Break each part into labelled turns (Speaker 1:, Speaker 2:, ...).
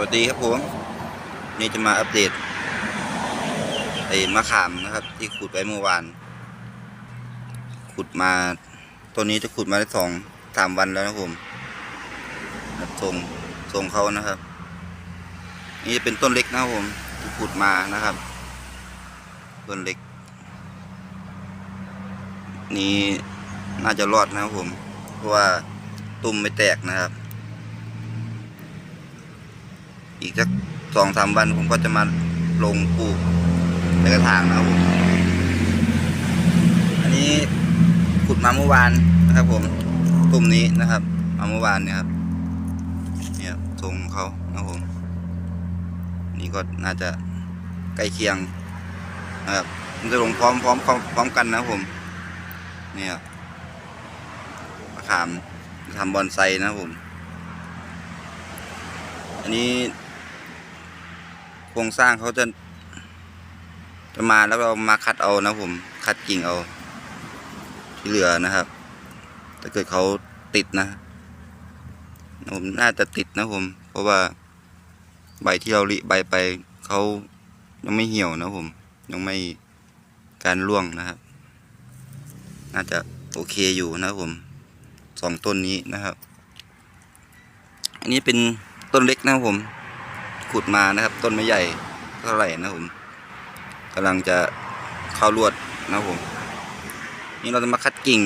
Speaker 1: วัสดีครับผมนี่จะมาอัปเดตไอ้มะขามนะครับ ที่ขุดไว้เมื่อวาน ขุดมาต้นนี้จะขุดมาได้สองสามวันแล้วนะครับผมครับทรงทรงเขานะครับ นี่จะเป็นต้นเล็กนะครับผมที่ขุดมานะครับ ต้นเล็ก นี่น่าจะรอดนะครับผม เพราะว่าตุ้มไม่แตกนะครับ อีกสักสองสามวันผมก็จะมาลงปลูกในกระถางนะครับผม อันนี้ขุดมาเมื่อวานนะครับ ผมตุ่มนี้นะครับ มาเมื่อวานเนี่ยครับเนี่ยทรงเขานะครับผม นี่ก็น่าจะใกล้เคียงนะครับมันจะลงพร้อมพร้อมพร้อมพร้อมกันนะผมเนี่ยมะขามทำบอนไซนะผม อันนี้ โครงสร้างเขาจะ จะมาแล้วเรามาคัดเอานะผมคัดกิ่งเอา ที่เหลือนะครับ ถ้าเกิดเขาติดนะผมน่าจะติดนะผม เพราะว่าใบที่เราลิใบไปเขายังไม่เหี่ยวนะผม ยังไม่การร่วงนะครับ น่าจะโอเคอยู่นะผมสองต้นนี้นะครับ อันนี้เป็นต้นเล็กนะผม ขุดมานะครับ ต้นไม่ใหญ่เท่าไหร่นะผมกำลังจะเข้าลวดนะผม นี่เราจะมาคัดกิ่ง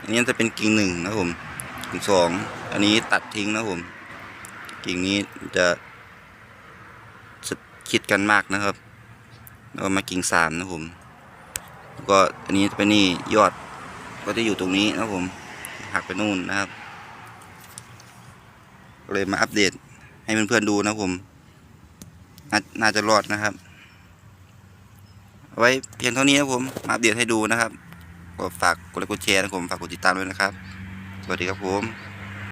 Speaker 1: อันนี้จะเป็นกิ่งหนึ่งนะผมกิ่งสองอันนี้ตัดทิ้งนะผม กิ่งนี้จะคิดกันมากนะครับแล้วก็มากิ่งสามนะผมแล้วก็อันนี้จะเป็นนี่ยอดก็จะอยู่ตรงนี้นะผมหักไปนู่นนะครับก็เลยมาอัปเดต ให้เพื่อนๆดูนะผมนน่าจะรอดนะครับเอาไว้เพียงเท่านี้นะผมมาอัปเดตให้ดูนะครับก็ฝากกดไลค์กดแชร์นะครับผมฝากกดติดตามด้วยนะครับ สวัสดีครับผม